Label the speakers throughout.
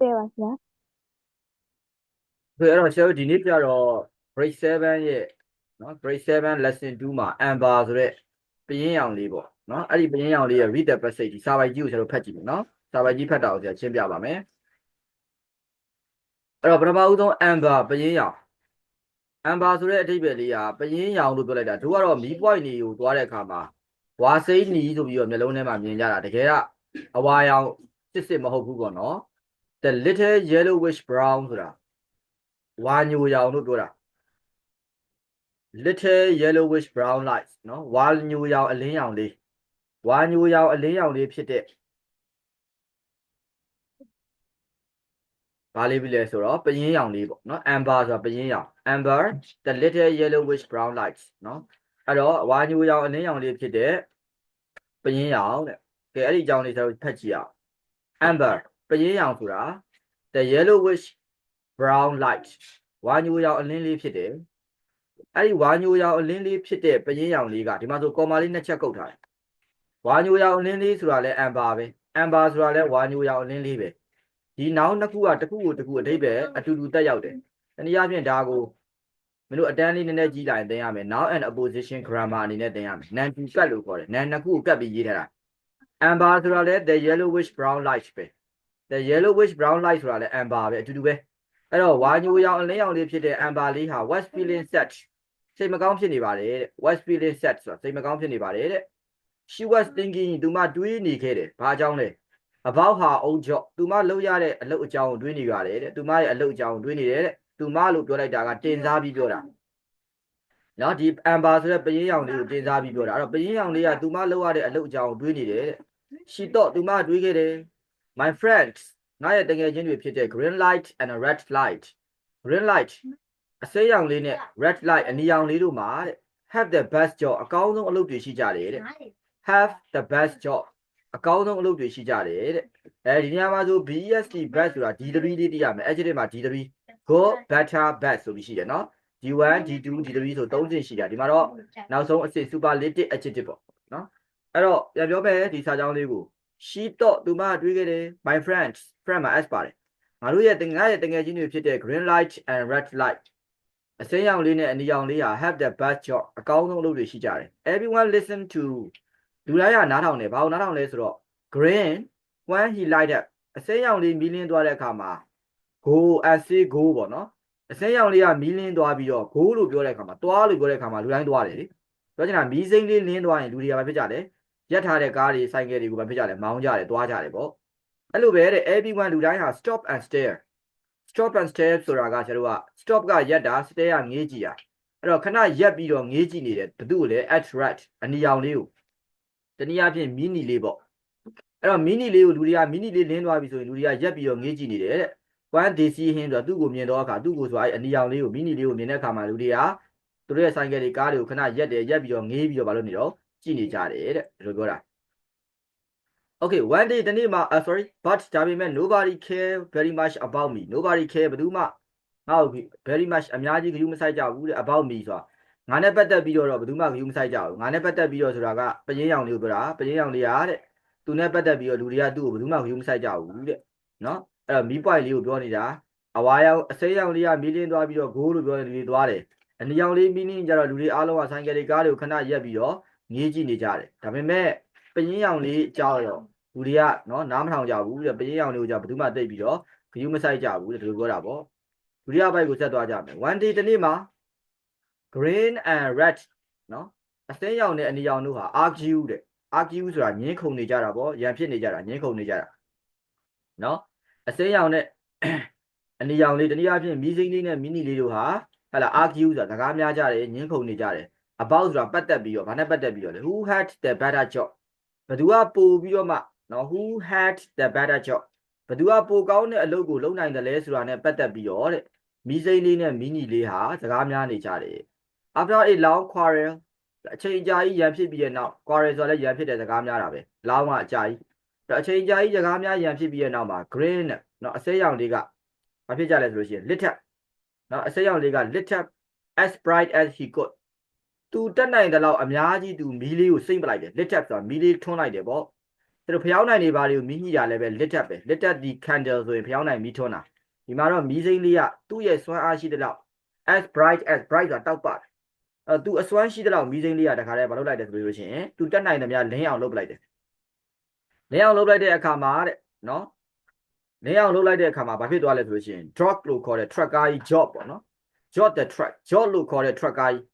Speaker 1: တဲ့ပါဗျာ
Speaker 2: ဆိုတော့ဆရာတို့ဒီနေ့ပြတော့ grade 7ရဲ့နော် grade 7 lesson 2မှာ amber ဆိုတဲ့ပရင်းရောင်လေးပေါ့နော်အဲ့ဒီပရင်းရောင်လေးရဲ့ read the passage ဒီစာပိုက်ကြီးကိုဆရာတို့ဖတ်ကြည့်မယ်နော်စာပိုက်ကြီးဖတ်တာကိုဆရာရှင်းပြပါမယ်အဲ့တော့ပထမဦးဆုံး amber ပရင်းရောင် amber ဆိုတဲ့အဓိပ္ပာယ်လေးကပရင်းရောင်လို့ပြောလိုက်တာတို့ကတော့မီး point နေကိုသွားတဲ့အခါမှာဝါစိမ့်နီဆိုပြီးတော့မျိုးလုံးထဲမှာမြင်ကြတာတကယ်ကအဝါရောင်စစ်စစ်မဟုတ်ဘူးပေါ့နော် the little yellowish brown ဆိုတာဝါညိုရောင်လို့ပြောတာ little yellowish brown lights နော်ဝါညိုရောင်အလင်းရောင်လေးဝါညိုရောင်အလင်းရောင်လေးဖြစ်တဲ့ဘာလေးပြီလဲဆိုတော့ပယင်းရောင်လေးပေါ့နော် amber ဆိုတာပယင်းရောင် amber the little yellowish brown lights နော်အဲ့တော့ဝါညိုရောင်အလင်းရောင်လေးဖြစ်တဲ့ပယင်းရောင်တဲ့ကဲအဲ့ဒီအကြောင်းလေးကျွန်တော်ဖတ်ကြည့်အောင် amber ပယင်းရောင်ဆိုတာ the yellowish brown light ဝါညိုရောင်အလင်းလေးဖြစ်တယ်အဲ့ဒီဝါညိုရောင်အလင်းလေးဖြစ်တဲ့ပယင်းရောင်လေးကဒီမှာဆိုကော်မာလေးနှစ်ချက်ကုတ်ထားတယ်ဝါညိုရောင်အလင်းလေးဆိုတာလဲ amber ပဲ amber ဆိုတာလဲဝါညိုရောင်အလင်းလေးပဲဒီနောက်နှစ်ခုကတစ်ခုကိုတစ်ခုအဓိပ္ပာယ်အတူတူတက်ရောက်တယ်တနည်းအားဖြင့်ဒါကိုမင်းတို့အတန်းလေးနည်းနည်းကြီးလာရင်သင်ရမယ် now and opposition grammar အနေနဲ့သင်ရမယ် nan to cut လို့ခေါ်တယ် nan နှစ်ခုကိုကတ်ပြီးရေးထားတာ amber ဆိုတာလဲ the yellowish brown light ပဲ the yellowish brown light ဆိုတာလဲ amber ပဲအတူတူပဲအဲ့တော့ဝါညိုရောင်အလင်းရောင်လေးဖြစ်တဲ့ amber လေးဟာ west feeling set စိတ်မကောင်းဖြစ်နေပါတယ်တဲ့ west feeling set ဆိုတာစိတ်မကောင်းဖြစ်နေပါတယ်တဲ့ she was thinking သူမတွေးနေခဲ့တယ်ဘာအကြောင်းလဲ about her own job သူမလုပ်ရတဲ့အလုပ်အကြောင်းကိုတွေးနေရတယ်တဲ့သူမရဲ့အလုပ်အကြောင်းကိုတွေးနေတယ်တဲ့သူမလို့ပြောလိုက်တာကတင်စားပြီးပြောတာနော်ဒီ amber ဆိုတဲ့ပရင်းရောင်လေးကိုတင်စားပြီးပြောတာအဲ့တော့ပရင်းရောင်လေးကသူမလုပ်ရတဲ့အလုပ်အကြောင်းကိုတွေးနေတယ်တဲ့ she thought သူမတွေးခဲ့တယ် my friends ငါရဲ့တကယ်ချင်းတွေဖြစ်တဲ့ green light and a red light green light အစိမ်းရောင်လေးနဲ့ red light အနီရောင်လေးတို့မှာတဲ့ have the best job အကောင်းဆုံးအလုပ်တွေရှိကြတယ်တဲ့ have the best job အကောင်းဆုံးအလုပ်တွေရှိကြတယ်တဲ့အဲဒီနေရာမှာဆို BEST best ဆိုတာ D3 လေးတည်ရမယ် adjective မှာ D3 good better best ဆိုပြီးရှိတယ်နော် D1 D2 D3 ဆို၃ဆင့်ရှိတာဒီမှာတော့နောက်ဆုံးအဆင့် superlative adjective ပေါ့နော်အဲ့တော့ပြန်ပြောမယ်ဒီစာကြောင်းလေးကို she thought သူမတွေးခဲ့တယ် my friends friend မှာ s ပါတယ်ငါတို့ရဲ့ငါရဲ့တငယ်ချင်းတွေဖြစ်တဲ့ green light and red light အစိမ်းရောင်လေးနဲ့အနီရောင်လေးဟာ have the best job အကောင်းဆုံးအလုပ်တွေရှိကြတယ် everyone listen to လူတိုင်းကနားထောင်တယ်ဘာလို့နားထောင်လဲဆိုတော့ green when he light up အစိမ်းရောင်လေးမီးလင်းသွားတဲ့အခါမှာ go and say go ပေါ့နော်အစိမ်းရောင်လေးကမီးလင်းသွားပြီးတော့ go လို့ပြောတဲ့အခါမှာသွားလို့ပြောတဲ့အခါမှာလူတိုင်းသွားတယ်လေပြောချင်တာမီးစိမ်းလေးလင်းသွားရင်လူတွေကဘာဖြစ်ကြလဲ ရက်ထားတဲ့ကားတွေဆိုင်ကယ်တွေကိုဘာဖြစ်ကြလဲမောင်းကြတယ်သွားကြတယ်ပေါ့အဲ့လိုပဲတဲ့ everyone လူတိုင်းဟာ stop and stare stop and stare ဆိုတာကကျွန်တော်တို့က stop ကရက်တာ stare ကငေးကြည့်တာအဲ့တော့ခဏရက်ပြီးတော့ငေးကြည့်နေတယ်ဘသူ့ကိုလဲ at right အနီရောင်လေးကိုတနည်းအားဖြင့်မီနီလေးပေါ့အဲ့တော့မီနီလေးကိုလူတွေကမီနီလေးလင်းသွားပြီဆိုရင်လူတွေကရက်ပြီးတော့ငေးကြည့်နေတယ်တဲ့ one day see him ဆိုတာသူ့ကိုမြင်တော့အခါသူ့ကိုဆိုအဲ့အနီရောင်လေးကိုမီနီလေးကိုမြင်တဲ့အခါမှာလူတွေကသူတို့ရဲ့ဆိုင်ကယ်တွေကားတွေကိုခဏရက်တယ်ရက်ပြီးတော့ငေးပြီးတော့မလုပ်နေတော့ ကြည့်နေကြတယ်တဲ့ဒီလိုပြောတာ Okay one day တနေ့မှာ uh, sorry but ဒါပေမဲ့ nobody care very much about me nobody care ဘယ်သူမှငါ့ကို very much အများကြီးဂရုမစိုက်ကြဘူးတဲ့ about me ဆိုတာငါနဲ့ပတ်သက်ပြီးတော့ဘယ်သူမှဂရုမစိုက်ကြဘူးငါနဲ့ပတ်သက်ပြီးတော့ဆိုတာကပရင်းရောင်လေးကိုပြောတာပရင်းရောင်လေးရာတဲ့သူနဲ့ပတ်သက်ပြီးတော့လူတွေကသူ့ကိုဘယ်သူမှဂရုမစိုက်ကြဘူးတဲ့နော်အဲ့တော့မီးပွိုင်လေးကိုပြောနေတာအဝါရောင်အစိမ်းရောင်လေးကမီးလင်းသွားပြီးတော့ဂိုးလို့ပြောတဲ့လူတွေသွားတယ်အနီရောင်လေးမီးလင်းကြတော့လူတွေအားလုံးကဆိုင်ကယ်တွေကားတွေကိုခဏရက်ပြီးတော့ ငေးကြည့်နေကြတယ်ဒါပေမဲ့ပရင်းရောင်လေးကြောက်တော့လူတွေကနော်နားမထောင်ကြဘူးတဲ့ပရင်းရောင်လေးကိုကြောက်ဘယ်သူမှသိပြီးတော့ဂရုမစိုက်ကြဘူးတဲ့ဒီလိုပြောတာပေါ့လူတွေကဘိုက်ကိုဆက်သွားကြမယ် one day တနေ့မှာ green and red နော်အစင်းရောင်နဲ့အနီရောင်တို့ဟာ argue တဲ့ argue ဆိုတာညင်းခုန်နေကြတာပေါ့ရန်ဖြစ်နေကြတာညင်းခုန်နေကြတာနော်အစင်းရောင်နဲ့အနီရောင်လေးတနည်းအားဖြင့်မီးစိမ်းလေးနဲ့မီနီလေးတို့ဟာဟဲ့လား argue ဆိုတာစကားများကြတယ်ညင်းခုန်နေကြတယ် about ဆိုတာပတ်သက်ပြီးတော့ဘာနဲ့ပတ်သက်ပြီးတော့လဲ who had the better job ဘယ်သူကပို့ပြီးတော့မှနော် who had the better job ဘယ်သူကပိုကောင်းတဲ့အလုပ်ကိုလုပ်နိုင်တယ်လဲဆိုတာနဲ့ပတ်သက်ပြီးတော့တဲ့မီးစိမ်းလေးနဲ့မီနီလေးဟာစကားများနေကြတယ် after a long quarrel အချိန်ကြာကြီးရန်ဖြစ်ပြီးတဲ့နောက် quarrel ဆိုလည်းရန်ဖြစ်တဲ့စကားများတာပဲလောင်းကအကြာကြီးအဲ့အချိန်ကြာကြီးစကားများရန်ဖြစ်ပြီးတဲ့နောက်မှာ green နဲ့နော်အစိမ်းရောင်လေးကမဖြစ်ကြလဲဆိုလို့ရှိရင် lit up နော်အစိမ်းရောင်လေးက lit up as bright as he could သူတက်နိုင်တဲ့လောက်အများကြီးသူမီးလေးကိုစိမ့်ပလိုက်တယ် lit up ဆိုတာမီးလေးထွန်းလိုက်တယ်ပေါ့သူတို့ဖျောင်းနိုင်နေပါတွေကိုမီးညှိတာလည်းပဲ lit up ပဲ lit up the candle ဆိုရင်ဖျောင်းနိုင်မီးထွန်းတာဒီမှာတော့မီးစိမ်းလေးကသူ့ရဲ့စွမ်းအားရှိတဲ့လောက် as bright as bright ဆိုတာတောက်ပါတယ်အဲသူအစွမ်းရှိတဲ့လောက်မီးစိမ်းလေးကတခါတည်းမလုပ်လိုက်တယ်ဆိုလို့ရှိရင်သူတက်နိုင်တယ်များလင်းအောင်လုပ်ပလိုက်တယ်လင်းအောင်လုပ်လိုက်တဲ့အခါမှာတဲ့နော်လင်းအောင်လုပ်လိုက်တဲ့အခါမှာဘာဖြစ်သွားလဲဆိုလို့ရှိရင် drop လို့ခေါ်တဲ့ truck ကားကြီး job ပေါ့နော် job the truck job လို့ခေါ်တဲ့ truck ကားကြီး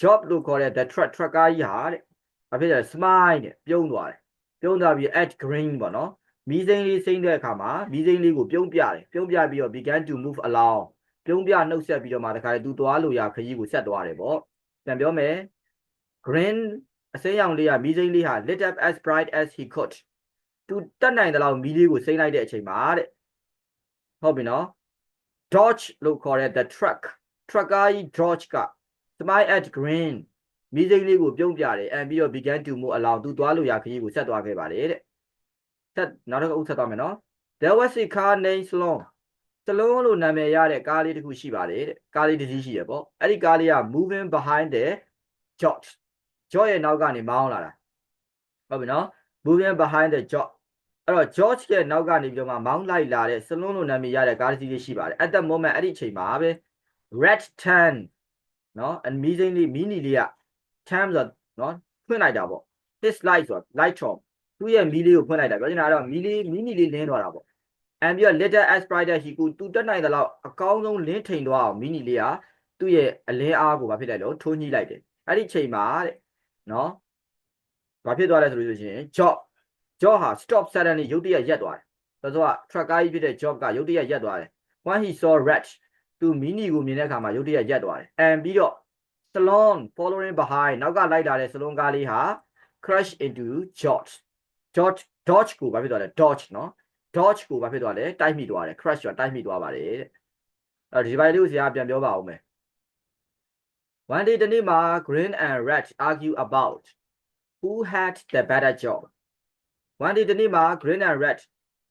Speaker 2: job လို့ခေါ်တဲ့ the truck truck ကားကြီးဟာတဲ့ဘာဖြစ်လဲ smile တဲ့ပြုံးသွားတယ်ပြုံးသွားပြီး at green ပေါ့နော်မီးစိမ်းလေးစိမ့်တဲ့အခါမှာမီးစိမ်းလေးကိုပြုံးပြတယ်ပြုံးပြပြီးတော့ began to move along ပြုံးပြနှုတ်ဆက်ပြီးတော့မှတခါလေသူသွားလို့ရခရီးကိုဆက်သွားတယ်ပေါ့ပြန်ပြောမယ် green အစိမ်းရောင်လေးကမီးစိမ်းလေးဟာ lit up as bright as he could သူတက်နိုင်တဲ့လောက်မီးလေးကိုစိမ့်လိုက်တဲ့အချိန်မှာတဲ့ဟုတ်ပြီနော် dodge လို့ခေါ်တဲ့ the truck truck ကားကြီး dodge က smile at green မီးစိမ်းလေးကိုပြုံးပြတယ်အဲပြီးတော့ began to move along သူသွားလို့ရခရီးကိုဆက်သွားခဲ့ပါတယ်တဲ့ဆက်နောက်တစ်ခုဆက်သွားမယ်နော် there was a car named Sloan စလုံးလို့နာမည်ရတဲ့ကားလေးတစ်ခုရှိပါတယ်တဲ့ကားလေးတစ်စီးရှိရပေါ့အဲ့ဒီကားလေးက moving behind the George George ရဲ့နောက်ကနေမောင်းလာတာဟုတ်ပြီနော် moving behind the George အဲ့တော့ George ရဲ့နောက်ကနေပြီးတော့မှမောင်းလိုက်လာတဲ့စလုံးလို့နာမည်ရတဲ့ကားတစ်စီးလေးရှိပါတယ် at the moment အဲ့ဒီအချိန်မှာပဲ red tan နော်အမီးစိမ့်လေးမီနီလေးက tan ဆိုတော့နော်ဖွင့်လိုက်တာပေါ့ his light ဆိုတော့ light from သူ့ရဲ့မီးလေးကိုဖွင့်လိုက်တာပြောချင်တာကတော့မီးလေးမီနီလေးလင်းသွားတာပေါ့အန်ပြီးတော့ little aspirator ဟီကူသူတက်နိုင်တဲ့လောက်အကောင်းဆုံးလင်းထိန်သွားအောင်မီနီလေးကသူ့ရဲ့အလင်းအားကိုဘာဖြစ်လိုက်လို့ထိုးညှိလိုက်တယ်အဲ့ဒီချိန်မှာတဲ့နော်ဘာဖြစ်သွားလဲဆိုလို့ရှိရင် job job ဟာ stop suddenly ရုတ်တရက်ရက်သွားတယ်ဆိုတော့ truck ကားကြီးဖြစ်တဲ့ job ကရုတ်တရက်ရက်သွားတယ် when he saw red သူမီနီကိုမြင်တဲ့အခါမှာရုတ်တရက်ရက်သွားတယ်အန်ပြီးတော့ salon following behind နောက်ကလိုက်လာတဲ့ salon ကားလေးဟာ crash into George George Dodge ကိုဘာဖြစ်သွားလဲ Dodge နော် Dodge ကိုဘာဖြစ်သွားလဲတိုက်မိသွားတယ် crash ဆိုတာတိုက်မိသွားပါတယ်တဲ့အဲဒီဘိုင်လေးကိုဆရာပြန်ပြောပါဦးမယ် One day တနေ့မှာ Green and Red argue about who had the better job One day တနေ့မှာ Green and Red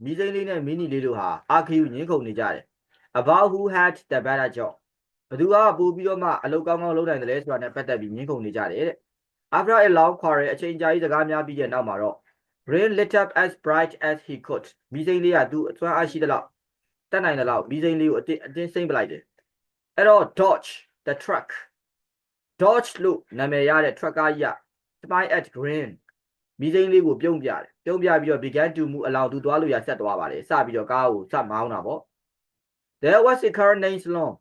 Speaker 2: မီးစိမ်းလေးနဲ့မီနီလေးတို့ဟာ argue ညှင်းခုန်နေကြတယ် about who had the better job ဘသူကပို့ပြီးတော့မှအလုပ်ကောင်းကောင်းလုပ်နိုင်တယ်လဲဆိုတာနဲ့ပတ်သက်ပြီးညှင်းခုန်နေကြတယ်တဲ့ After a long quarrel အချိန်ကြာကြီးစကားများပြီးတဲ့နောက်မှာတော့ Brain lit up as bright as he could မီးစိမ်းလေးကသူ့အသွမ်းအားရှိသလောက်တက်နိုင်သလောက်မီးစိမ်းလေးကိုအတင်းအတင်းစိမ့်ပလိုက်တယ်အဲ့တော့ Dodge the truck Dodge လို့နာမည်ရတဲ့ truck ကားကြီးက spy at green မီးစိမ်းလေးကိုပြုံးပြတယ်ပြုံးပြပြီးတော့ began to move အလောင်သူသွားလို့ရဆက်သွားပါတယ်စပြီးတော့ကားကိုစမောင်းတာပေါ့ There was a car named Sloan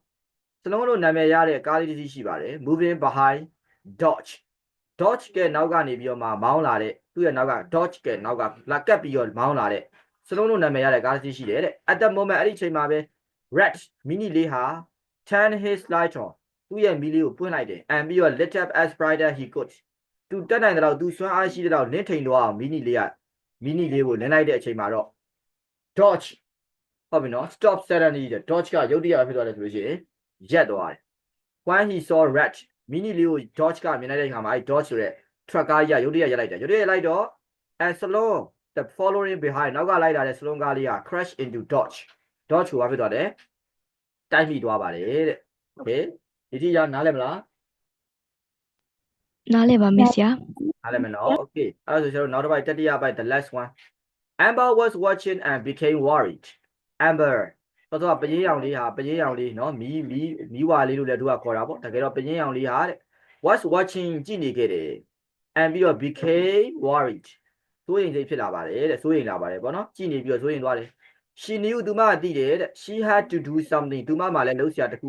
Speaker 2: စလုံးလို့နာမည်ရတဲ့ကားလေးတစ်စီးရှိပါတယ် moving behind Dodge Dodge ကနောက်ကနေပြီးတော့မှမောင်းလာတဲ့သူ့ရဲ့နောက်က Dodge ကနောက်ကလာကပ်ပြီးတော့မောင်းလာတဲ့စလုံးလို့နာမည်ရတဲ့ကားတစ်စီးရှိတယ်တဲ့ at the moment အဲ့ဒီချိန်မှာပဲ Red mini လေးဟာ turn his light on သူ့ရဲ့မီးလေးကိုပွင့်လိုက်တယ် and ပြီးတော့ lit up as brighter he could သူတက်နိုင်တဲ့လောက်သူစွမ်းအားရှိတဲ့လောက်လင်းထိန်တော့အောင်မီနီလေးကမီနီလေးကိုလင်းလိုက်တဲ့အချိန်မှာတော့ Dodge ဟုတ်ပြီနော် stop suddenly တဲ့ Dodge ကရုတ်တရက်ဖြစ်သွားတယ်ဆိုလို့ရှိရင်ရက်သွားတယ် when he saw red မီနီလေးကို Dodge ကမြင်လိုက်တဲ့အခါမှာအဲ Dodge ဆိုတဲ့ truck ကားကြီးကရုတ်တရက်ရက်လိုက်တယ်ရုတ်တရက်ရက်လိုက်တော့ and slow the following behind နောက်ကလိုက်လာတဲ့ slow ကားလေးက crash into Dodge Dodge ကိုဘာဖြစ်သွားတယ်တိုက်မိသွားပါတယ်တဲ့ okay ဒီတိကျနားလည်မလား
Speaker 1: နားလဲပါမယ်ဆရာ
Speaker 2: နားလည်မယ်နော် okay အဲ့ဒါဆိုကျွန်တော်နောက်တစ်ပိုက်တတိယပိုက် the last one Amber was watching and became worried Amber တော့တော့ပရင်ရောင်လေးဟာပရင်ရောင်လေးနော်မီးမီးမီးဝါလေးလို့လည်းသူကခေါ်တာပေါ့တကယ်တော့ပရင်ရောင်လေးဟာတဲ့ was watching ကြည့်နေခဲ့တယ် and ပြီးတော့ became worried စိုးရိမ်စိတ်ဖြစ်လာပါတယ်တဲ့စိုးရိမ်လာပါတယ်ပေါ့နော်ကြည့်နေပြီးတော့စိုးရိမ်သွားတယ် she knew သူမကသိတယ်တဲ့ she had to do something သူမမှလည်းလုပ်စရာတစ်ခု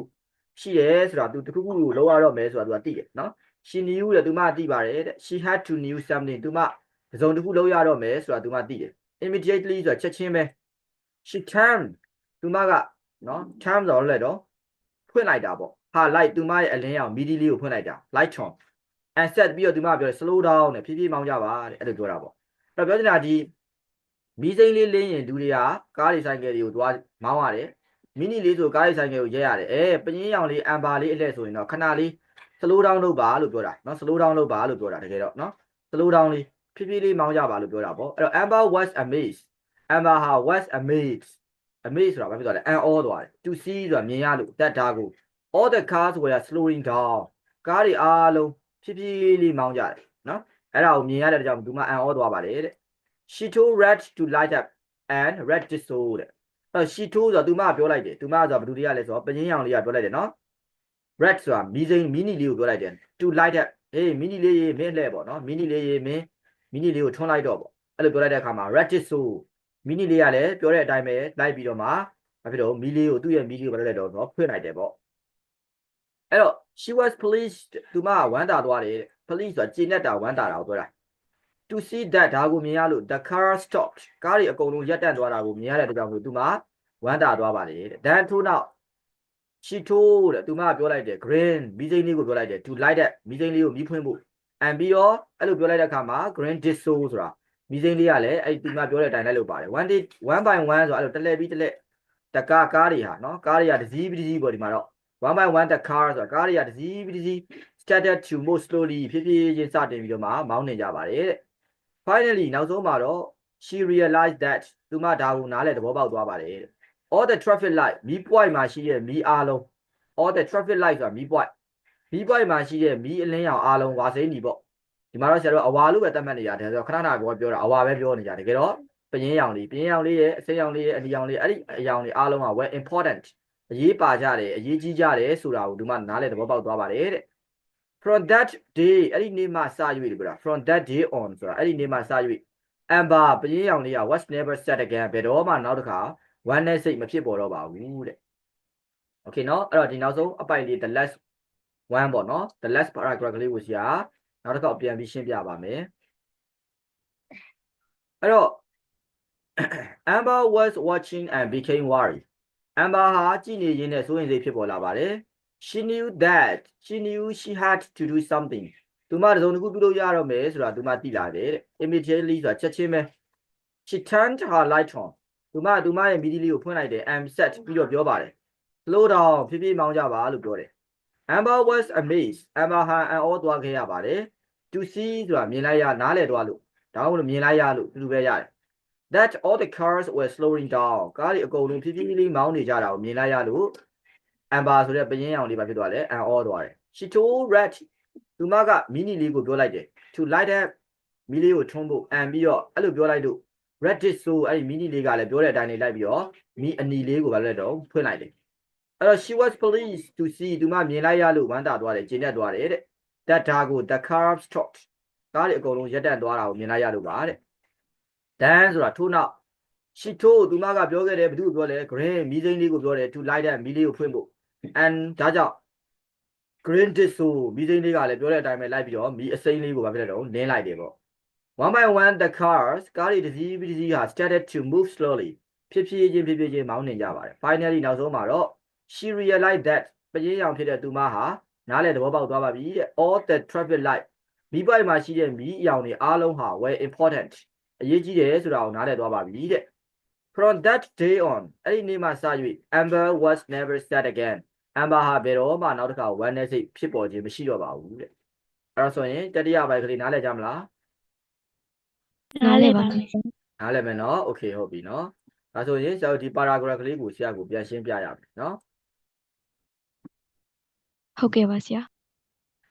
Speaker 2: ရှိတယ်ဆိုတာသူတစ်ခုခုကိုလုပ်ရတော့မယ်ဆိုတာသူကသိတယ်နော် she knew တဲ့သူမသိပါတယ်တဲ့ she had to knew something သူမတစ်စုံတစ်ခုလုပ်ရတော့မယ်ဆိုတာသူမသိတယ် immediately ဆိုတာချက်ချင်းပဲ she came သူမကနော် came ဆိုတော့လဲတော့ဖွင့်လိုက်တာပေါ့ဟာ light သူမရဲ့အလင်းရောင်မီဒီလေးကိုဖွင့်လိုက်တာ light on and set ပြီးတော့သူမပြောတယ် slow down နဲ့ဖြည်းဖြည်းမောင်းကြပါတဲ့အဲ့လိုပြောတာပေါ့အဲ့တော့ပြောချင်တာဒီမီးစိမ်းလေးလင်းရင်လူတွေကကားတွေဆိုင်ကယ်တွေကိုသွားမောင်းရတယ်မီနီလေးဆိုကားတွေဆိုင်ကယ်ကိုရဲရတယ်အဲပင်းရောင်လေးအမ်ပါလေးအလှဲ့ဆိုရင်တော့ခဏလေး slow down လုပ်ပါလို့ပြောတာနော် slow down လုပ်ပါလို့ပြောတာတကယ်တော့နော် slow down လေးဖြည်းဖြည်းလေးမောင်းကြပါလို့ပြောတာပေါ့အဲ့တော့ amber was amazed Amber ဟာ was amazed amazed ဆိုတာဘာဖြစ်သွားလဲ an all သွားတယ် to see ဆိုတာမြင်ရလို့တတ်တာကို all the cars were slowing down ကားတွေအားလုံးဖြည်းဖြည်းလေးမောင်းကြတယ်နော်အဲ့ဒါကိုမြင်ရတဲ့ကြောင့်ဒီမှာ an all သွားပါတယ်တဲ့ she told red to light up and red did so တဲ့အဲ့ she told ဆိုတာသူမပြောလိုက်တယ်သူမဆိုတာဘယ်သူတွေကလဲဆိုတော့ပရင်ရောင်လေးကပြောလိုက်တယ်နော် red ဆိုတာမီးစိမ်းမီနီလေးကိုပြောလိုက်တယ် to light up အေးမီနီလေးရေမင်းလှဲ့ပေါ့နော်မီနီလေးရေမင်းမီနီလေးကိုထွန်းလိုက်တော့ပေါ့အဲ့လိုပြောလိုက်တဲ့အခါမှာ red did so မီနီလေးကလည်းပြောတဲ့အတိုင်းပဲလိုက်ပြီးတော့မှဘာဖြစ်တော့မီလေးကိုသူ့ရဲ့မီလေးကိုဘာလုပ်လိုက်တော့ဆိုတော့ဖွင့်လိုက်တယ်ပေါ့အဲ့တော့ she was pleased သူမကဝမ်းသာသွားတယ်တဲ့ pleased ဆိုတာကျေနပ်တာဝမ်းသာတာကိုပြောတာ to see that ဒါကိုမြင်ရလို့ the car stopped ကားတွေအကုန်လုံးရပ်တန့်သွားတာကိုမြင်ရတဲ့အတွက်ကြောင့်မို့သူမဝမ်းသာသွားပါတယ်တဲ့ then ထို့နောက် she told တဲ့သူမကပြောလိုက်တယ် green မီးစိမ်းလေးကိုပြောလိုက်တယ် to light that မီးစိမ်းလေးကိုမီးဖွင့်ဖို့ and ပြီးတော့အဲ့လိုပြောလိုက်တဲ့အခါမှာ green did so ဆိုတာ မီးစိမ်းလေးကလည်းအဲ့ဒီသူမပြောတဲ့အတိုင်းလိုက်လို့ပါတယ် one day one by one ဆိုတော့အဲ့လိုတစ်လဲပြီးတစ်လဲတကားကားတွေဟာနော်ကားတွေကတစ်စီးပြီးတစ်စီးပေါ့ဒီမှာတော့ one by one the car ဆိုတာကားတွေကတစ်စီးပြီးတစ်စီး started to move slowly ဖြည်းဖြည်းချင်းစတင်ပြီးတော့မှမောင်းနေကြပါတယ်တဲ့ finally နောက်ဆုံးမှာတော့ she realized that သူမဒါကိုနားလဲသဘောပေါက်သွားပါတယ်တဲ့ all the traffic light မီး point မှာရှိတဲ့မီးအားလုံး all the traffic light ဆိုတာမီး point မီး point မှာရှိတဲ့မီးအလင်းရောင်အားလုံးဝါစိမ်းညီပေါ့ ဒီမှာတော့ဆရာတို့အဝါလို့ပဲသတ်မှတ်နေရတယ်ဆိုတော့ခဏခဏပြောပြောတာအဝါပဲပြောနေကြတယ်တကယ်တော့ပရင်ရောင်လေးပရင်ရောင်လေးရဲ့အစိမ်းရောင်လေးရဲ့အနီရောင်လေးအဲ့ဒီအရောင်လေးအားလုံးက well important အရေးပါကြတယ်အရေးကြီးကြတယ်ဆိုတာကိုဒီမှာနားလဲသဘောပေါက်သွားပါတယ်တဲ့ from that day အဲ့ဒီနေ့မှစ၍လို့ပြောတာ from that day on ဆိုတာအဲ့ဒီနေ့မှစ၍အမ်ဘာပရင်ရောင်လေးက was never said again ဘယ်တော့မှနောက်တစ်ခါ one နဲ့စိတ်မဖြစ်ပေါ်တော့ပါဘူးတဲ့ okay เนาะအဲ့တော့ဒီနောက်ဆုံးအပိုင်လေး the last one ပေါ့เนาะ the last paragraph ကလေးကိုဆရာ နောက်တစ်ခေါက်ပြန်ပြီးရှင်းပြပါမယ်အဲ့တော့ Amber was watching and became worried Amber ဟာကြည့်နေရင်းနဲ့စိုးရင်စိတ်ဖြစ်ပေါ်လာပါတယ် she knew that she knew she had to do something သူမတစ်စုံတစ်ခုပြုလုပ်ရတော့မယ်ဆိုတာသူမသိလာတယ်တဲ့ immediately ဆိုတာချက်ချင်းပဲ she turned her light on သူမသူမရဲ့မီဒီလေးကိုဖွင့်လိုက်တယ် and set ပြီးတော့ပြောပါတယ် slow down ဖြည်းဖြည်းမောင်းကြပါလို့ပြောတယ် Amber was amazed Amber ဟာအံ့ဩသွားခဲ့ရပါတယ် to see ဆိုတာမြင်လိုက်ရနားလည်သွားလို့ဒါမှမဟုတ်မြင်လိုက်ရလို့ဒီလိုပဲရတယ် that all the cars were slowing down ကားတွေအကုန်လုံးဖြည်းဖြည်းလေးမောင်းနေကြတာကိုမြင်လိုက်ရလို့ Amber ဆိုတဲ့ပရင်ရောင်လေးပဲဖြစ်သွားတယ်အံ့ဩသွားတယ် she told Red သူမကမီနီလေးကိုပြောလိုက်တယ် to light up မီလေးကိုထွန်းဖို့အံပြီးတော့အဲ့လိုပြောလိုက်လို့ Reddit ဆိုအဲ့ဒီမီနီလေးကလည်းပြောတဲ့အတိုင်းလေးလိုက်ပြီးတော့မီအနီလေးကိုဗာလဲတော့ဖွင့်လိုက်တယ်အဲ့တော့ she was pleased to see သူမမြင်လိုက်ရလို့ဝမ်းသာသွားတယ်ကျဉ်းတတ်သွားတယ်တဲ့ that ဒါကို the car stopped ကားတွေအကုန်လုံးရပ်တန့်သွားတာကိုမြင်လိုက်ရလို့ပါတဲ့ then ဆိုတာထို့နောက် she told သူမကပြောခဲ့တယ်ဘယ်သူကိုပြောလဲ green မီးစိမ်းလေးကိုပြောတယ် to light up မီးလေးကိုဖွင့်ဖို့ and ဒါကြောင့် green dish ဆိုမီးစိမ်းလေးကလည်းပြောတဲ့အတိုင်းပဲလိုက်ပြီးတော့မီးအစိမ်းလေးကိုဗာပြလိုက်တော့နင်းလိုက်တယ်ပေါ့ one by one the cars ကားတွေတစ်စီးပြီးတစ်စီးဟာ started to move slowly ဖြစ်ဖြစ်ချင်းဖြစ်ဖြစ်ချင်းမောင်းနေကြပါတယ် finally နောက်ဆုံးမှာတော့ she realized that ပရင်ရောင်ဖြစ်တဲ့သူမဟာ နားလေသဘောပေါက်သွားပါပြီတဲ့ all the traffic light မီးပိုက်မှာရှိတဲ့မီးအရောင်တွေအားလုံးဟာ were important အရေးကြီးတယ်ဆိုတာကိုနားလည်သွားပါပြီတဲ့ from that day on အဲ့ဒီနေ့မှစ၍ Amber was never sad again Amber ဟာဘယ်တော့မှနောက်တစ်ခါ one နဲ့စိတ်ဖြစ်ပေါ်ခြင်းမရှိတော့ပါဘူးတဲ့အဲ့တော့ဆိုရင်တတိယပိုင်းကလေးနားလည်ကြမလား
Speaker 1: နားလည်ပါမယ်
Speaker 2: နားလည်မယ်နော် okay ဟုတ်ပြီနော်ဒါဆိုရင်ဆရာတို့ဒီ paragraph ကလေးကိုဆရာကိုပြန်ရှင်းပြရမယ်နော်
Speaker 1: ဟုတ်ကဲ့ပါဆရာ